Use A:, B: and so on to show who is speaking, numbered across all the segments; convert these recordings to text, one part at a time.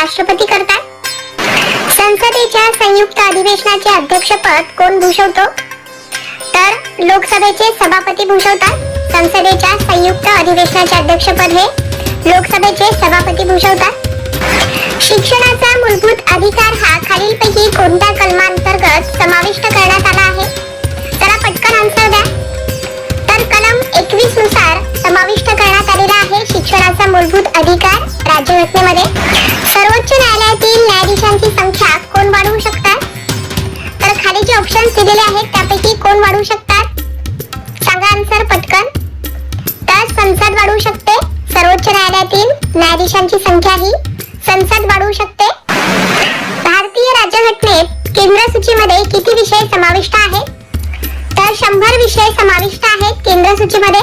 A: राष्ट्रपती करतात? संसदेच्या संयुक्त अधिवेशनाचे अध्यक्षपद कोण भूषवतो? तर लोकसभेचे सभापती भूषवतात? संसदेच्या संयुक्त अधिवेशनाचे अध्यक्षपद हे लोकसभेचे सभापती भूषवतात? शिक्षणाचा मूलभूत अधिकार हा खालीलपैकी कोणत्या कलमांतर्गत समाविष्ट करण्यात आला आहे? जरा पटकन आन्सर द्या. तर कलम एकवीसनुसार समाविष्ट करण्यात आलेला आहे शिक्षणाचा मूलभूत अधिकार राज्यघटनेमध्ये. न्यायालयातील संख्या कोण वाढवू शकतात? तर खाली जे ऑप्शन्स दिलेले आहेत त्यापैकी कोण वाढवू शकतात? सांगा आन्सर पटकन. तर संसद वाढवू शकते सर्वोच्च न्यायालयातील न्यायाधीशांची संख्या ही. संसद वाढवू शकते. भारतीय राज्यघटनेत केंद्र सूचीमध्ये किती विषय समाविष्ट आहेत? तर शंभर विषय समाविष्ट आहेत केंद्र सूचीमध्ये.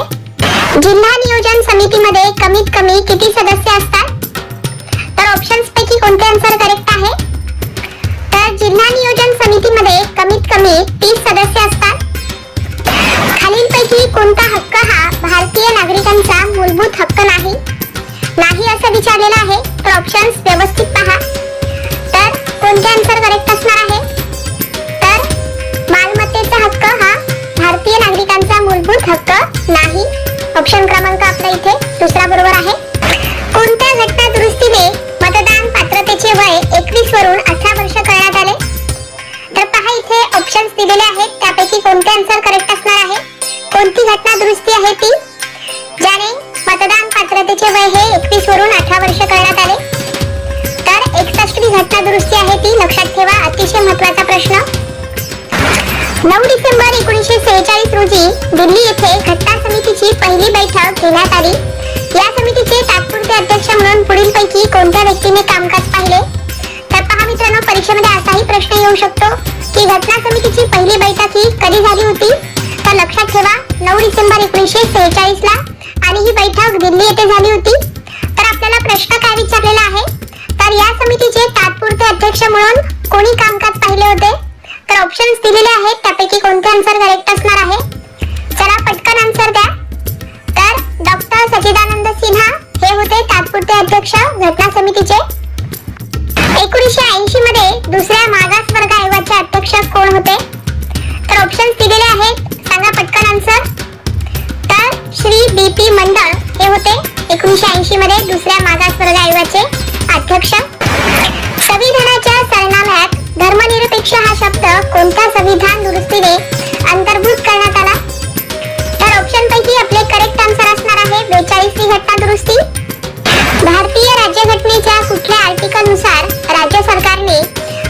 A: जिल्हा नियोजन समितीमध्ये कमीत कमी किती सदस्य असतात? तर ऑप्शन्स कोणते आन्सर करेक्ट आहे? तर जिल्हा नियोजन समितीमध्ये कमीत कमी तीस सदस्य असतात. खालीलपैकी कोणता हक्क हा भारतीय नागरिकांचा मूलभूत हक्क नाही? नाही असं विचारलेलं आहे. तर ऑप्शन्स व्यवस्थित पहा. तर कोणते आन्सर करेक्ट असणार आहे? तर मालमत्तेचा हक्क हा भारतीय नागरिकांचा मूलभूत हक्क नाही. ऑप्शन क्रमांक आपला इथे दुसरा बरोबर आहे. घटना दुरुस्ती आहे ती लक्षात ठेवा. अतिशय महत्त्वाचा प्रश्न. नऊ डिसेंबर एकोणीसशे सेहेचाळीस रोजी दिल्ली येथे घटना समितीची पहिली बैठक घेण्यात आली. या समितीचे तात्पुरते अध्यक्ष म्हणून पुढील पैकी कोणत्या व्यक्तीने कामकाज पाहिले? तर पहा मित्रांनो परीक्षेमध्ये असाही प्रश्न येऊ शकतो की घटना समितीची पहिली बैठक ही कधी झाली होती? तर लक्षात ठेवा नऊ डिसेंबर एकोणीसशे सेहेचाळीस ला आणि ही बैठक दिल्ली येथे झाली होती. तर आपल्याला प्रश्न काय विचारलेला आहे? म्हणून कोणी कामकाज पाहिले होते? तर ऑप्शन्स दिलेले आहेत. त्यापैकी कोणते आन्सर करेक्ट असणार आहे? चला पटकन आन्सर द्या. तर डॉक्टर सचिदानंद सिन्हा हे होते तात्पुरते अध्यक्ष घटना समितीचे. एकोणीसशे ऐंशी मध्ये दुसऱ्या मागास वर्ग आयोगाचे अध्यक्ष कोण होते? तर ऑप्शन्स दिलेले आहेत. सांगा पटकन आन्सर तर श्री बी पी मंडळ हे होते. एकोणीसशे ऐंशी मध्ये दुसऱ्या मागास वर्ग आयोगाचे अध्यक्ष.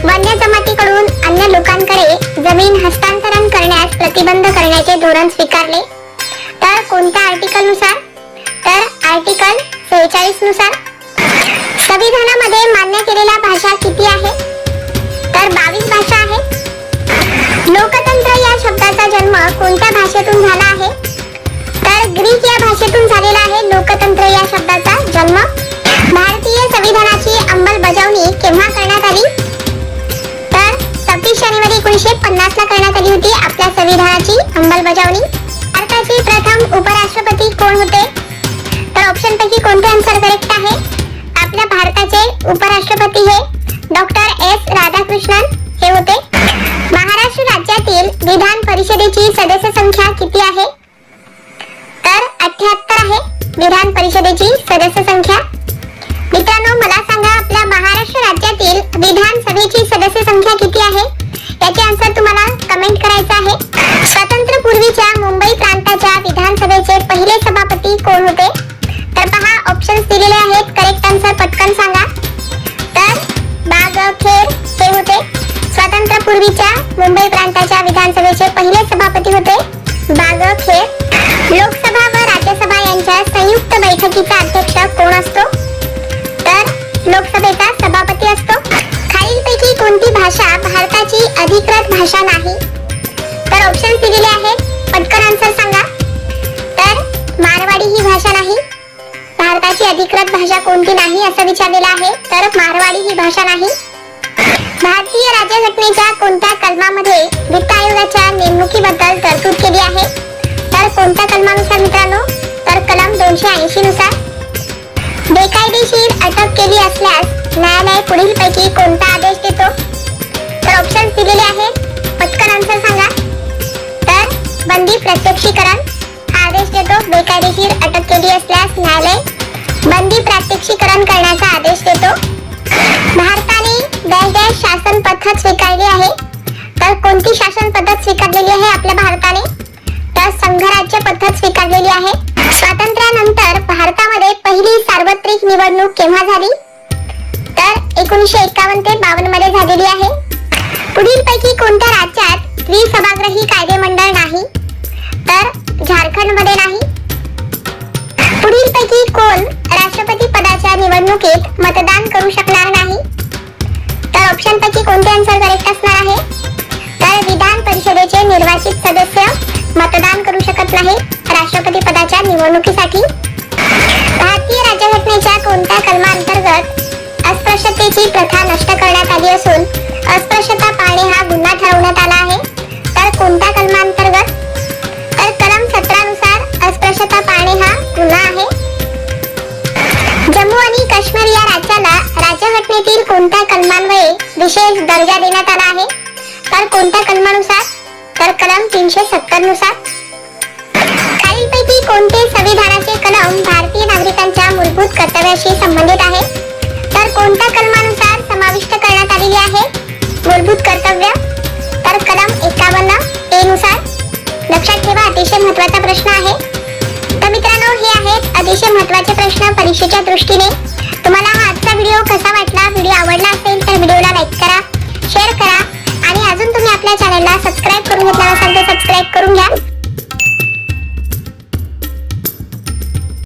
A: वन्य जमातीकडून अन्य लोकांकडे जमीन हस्तांतरण करण्यास प्रतिबंध करण्याचे धोरण स्वीकारले. तर कोणत्या आर्टिकलनुसार? तर आर्टिकल सेहेचाळीसनुसार. संविधानामध्ये मान्य केलेल्या भाषा किती आहे? तर बावीस भाषा आहेत. लोकतंत्र या शब्दाचा जन्म कोणत्या भाषेतून झाला आहे? तर ग्रीक या भाषेतून झालेला आहे लोकतंत्र या शब्दाचा जन्म. संविधानाची अंमलबजावणी. भारताचे प्रथम उपराष्ट्रपती कोण होते? तर ऑप्शन पैकी कोणते आन्सर करेक्ट आहे? आपल्या भारताचे उपराष्ट्रपती हे डॉक्टर एस राधाकृष्णन. आहेत. करेक्ट आन्सर पटकन सांगा. तर बागखेर हे होते. स्वातंत्र्यापूर्वीच्या मुंबई प्रांताच्या विधानसभेचे पहिले सभापती होते. अधिकृत भाषा कोणती नाही असं विचारलेलं आहे? तर मारवाडी ही भाषा नाही. भारतीय राज्यघटनेच्या कोणत्या कलमामध्ये वित्त आयोगाच्या नेमणुकीबद्दल तरतूद केली आहे? तर कोणत्या कलमानुसार मित्रांनो? तर कलम दोनशे ऐंशी नुसार. बेकायदेशीर अटक केली असल्यास न्यायालय पुढील पैकी कोणता आदेश देतो? तर ऑप्शन दिलेले आहेत पटकन आन्सर सांगा. तर बंदी प्रत्यक्षीकरण. आदेश देतो बेकायदेशीर अटक केली असल्यास न्यायालय प्रात्यक्षीकरण करण्याचा आदेश देतो. भारताने डॅश डॅश शासन पद्धत स्वीकारली आहे. तर कोणती शासन पद्धत स्वीकारलेली आहे आपल्या भारताने? तर संघराज्य पद्धत स्वीकारलेली आहे. स्वातंत्र्यानंतर भारतामध्ये पहिली सार्वत्रिक निवडणूक केव्हा झाली? तर एकोणीसशे एकावन्न ते बावन्नमध्ये झालेली आहे. पुढील पैकी कोणत्या राज्यात त्रिसभाग्रही कायदेमंडळ नाही? तर झारखंडमध्ये नाही. राज्यघटनेच्या कोणत्या कलमांतर्गत अस्पृश्यतेची प्रथा नष्ट करण्यात आली असून अस्पृश्यता पाळणे हा गुन्हा ठरवण्यात आला आहे? तर कोणत्या कलमांतर्गत? तर कलम सतरा नुसार अस्पृश्यता पाळणे हा गुन्हा आहे. जम्मू आणि काश्मीर या राज्याला राज्यघटनेतील कोणत्या कलमांमुळे विशेष दर्जा देण्यात आला आहे? तर कोणत्या कलमानुसार? तर कलम तीनशे सत्तरनुसार खालीलपैकी कोणते संविधानाचे कलम भारतीय नागरिक विषयाशी संबंधित आहे. तर कोणत्या कलमानुसार समाविष्ट करण्यात आलेली आहे? मूलभूत कर्तव्य. तर कलम एकावन्न ए नुसार लक्षात ठेवा अतिशय महत्त्वाचा प्रश्न आहे. तर मित्रांनो हे आहेत अतिशय